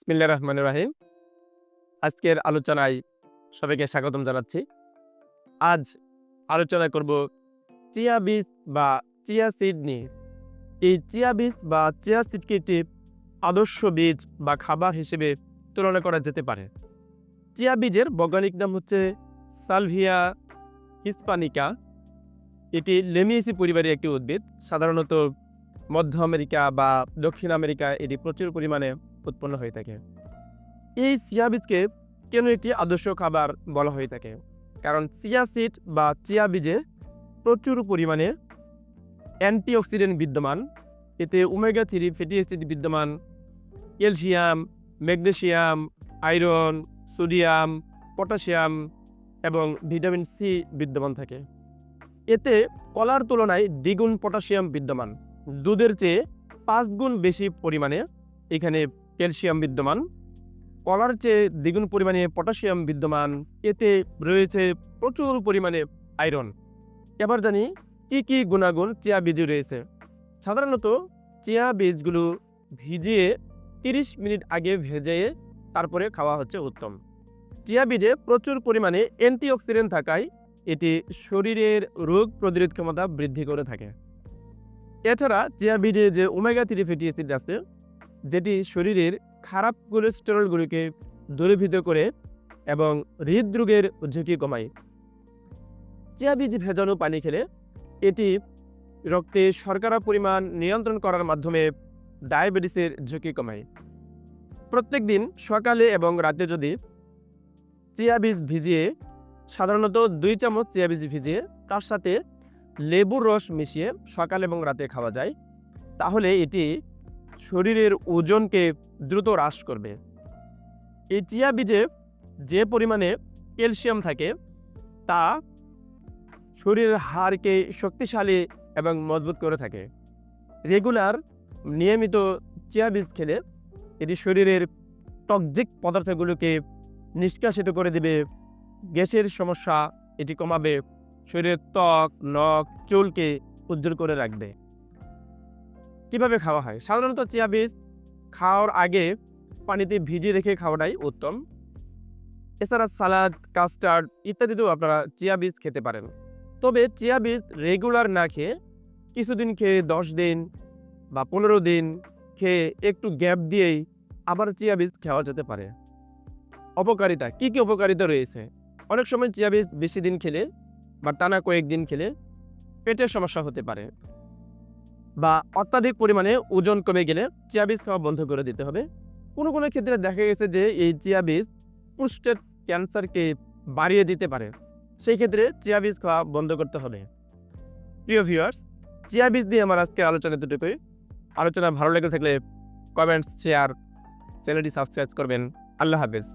বিসমিল্লাহ রহমান রাহিম। আজকের আলোচনায় সবাইকে স্বাগতম জানাচ্ছি। আজ আলোচনা করব চিয়া বীজ বা চিয়া সিড নিয়ে। এই চিয়া বীজ বা চিয়া সিডকে একটি আদর্শ বীজ বা খাবার হিসেবে তুলনা করা যেতে পারে। চিয়া বীজের বৈজ্ঞানিক নাম হচ্ছে সালভিয়া হিসপানিকা। এটি লেমিয়েসি পরিবারের একটি উদ্ভিদ। সাধারণত মধ্য আমেরিকা বা দক্ষিণ আমেরিকা এটি প্রচুর পরিমাণে উৎপন্ন হয়ে থাকে। এই চিয়া বীজকে কেন একটি আদর্শ খাবার বলা হয়ে থাকে? কারণ চিয়া সিড বা চিয়া বীজে প্রচুর পরিমাণে অ্যান্টিঅক্সিডেন্ট বিদ্যমান। এতে ওমেগা থ্রি ফ্যাটি অ্যাসিড বিদ্যমান। Calcium magnesium iron sodium potassium এবং ভিটামিন সি বিদ্যমান থাকে। এতে কলার তুলনায় দ্বিগুণ পটাশিয়াম বিদ্যমান। দুধের চেয়ে পাঁচ গুণ বেশি পরিমাণে এখানে ক্যালসিয়াম বিদ্যমান। কলার চেয়ে দ্বিগুণ পরিমাণে পটাশিয়াম বিদ্যমান। এতে রয়েছে প্রচুর পরিমাণে আয়রন। এবার জানি, কি কি গুণাগুণ চিয়া বীজে রয়েছে? সাধারণত, চিয়া বীজগুলো ভিজিয়ে তিরিশ মিনিট আগে ভেজে তারপরে খাওয়া হচ্ছে উত্তম। চিয়া বীজে প্রচুর পরিমাণে অ্যান্টিঅক্সিডেন্ট থাকায় এটি শরীরের রোগ প্রতিরোধ ক্ষমতা বৃদ্ধি করে থাকে। এছাড়া, চিয়া বীজে যে ওমেগা থ্রি ফ্যাটি অ্যাসিড আছে যেটি শরীরের খারাপ কোলেস্টেরলগুলিকে দূরীভূত করে এবং হৃদরোগের ঝুঁকি কমায়। চিয়া বীজ ভেজানো পানি খেলে এটি রক্তে শর্করা পরিমাণ নিয়ন্ত্রণ করার মাধ্যমে ডায়াবেটিসের ঝুঁকি কমায়। প্রত্যেক দিন সকালে এবং রাতে যদি চিয়া বীজ ভিজিয়ে, সাধারণত দুই চামচ চিয়া বীজ ভিজিয়ে তার সাথে লেবুর রস মিশিয়ে সকাল এবং রাতে খাওয়া যায়, তাহলে এটি শরীরের ওজনকে দ্রুত হ্রাস করবে। এই চিয়া বীজে যে পরিমাণে ক্যালসিয়াম থাকে, তা শরীরের হাড়কে শক্তিশালী এবং মজবুত করে থাকে। রেগুলার নিয়মিত চিয়া বীজ খেলে এটি শরীরের টক্সিক পদার্থগুলোকে নিষ্কাশিত করে দেবে। গ্যাসের সমস্যা এটি কমাবে। শরীরের ত্বক, নখ, চুলকে উজ্জ্বল করে রাখবে। কীভাবে খাওয়া হয়? সাধারণত চিয়া বীজ খাওয়ার আগে পানিতে ভিজিয়ে রেখে খাওয়াটাই উত্তম। এছাড়া সালাদ, কাস্টার্ড ইত্যাদিতেও আপনারা চিয়া বীজ খেতে পারেন। তবে চিয়া বীজ রেগুলার না খেয়ে কিছুদিন খেয়ে দশ দিন বা পনেরো দিন খেয়ে একটু গ্যাপ দিয়েই আবার চিয়া বীজ খাওয়া যেতে পারে। অপকারিতা, কি কি উপকারিতা রয়েছে? অনেক সময় চিয়া বীজ বেশি দিন খেলে বা টানা কয়েকদিন খেলে পেটের সমস্যা হতে পারে। বা অত্যাধিক পরিমাণে ওজন কমে গেলে চিয়া বীজ খাওয়া বন্ধ করে দিতে হবে। কোনো কোনো ক্ষেত্রে দেখা গেছে যে এই চিয়া বীজ প্রোস্টেট ক্যান্সারকে বাড়িয়ে দিতে পারে। সেই ক্ষেত্রে চিয়া বীজ খাওয়া বন্ধ করতে হবে। প্রিয় ভিউয়ার্স, চিয়া বীজ দিয়ে আমার আজকের আলোচনা দুটোই আলোচনা ভালো লেগে থাকলে কমেন্টস, শেয়ার, চ্যানেলটি সাবস্ক্রাইব করবেন। আল্লাহ হাফেজ।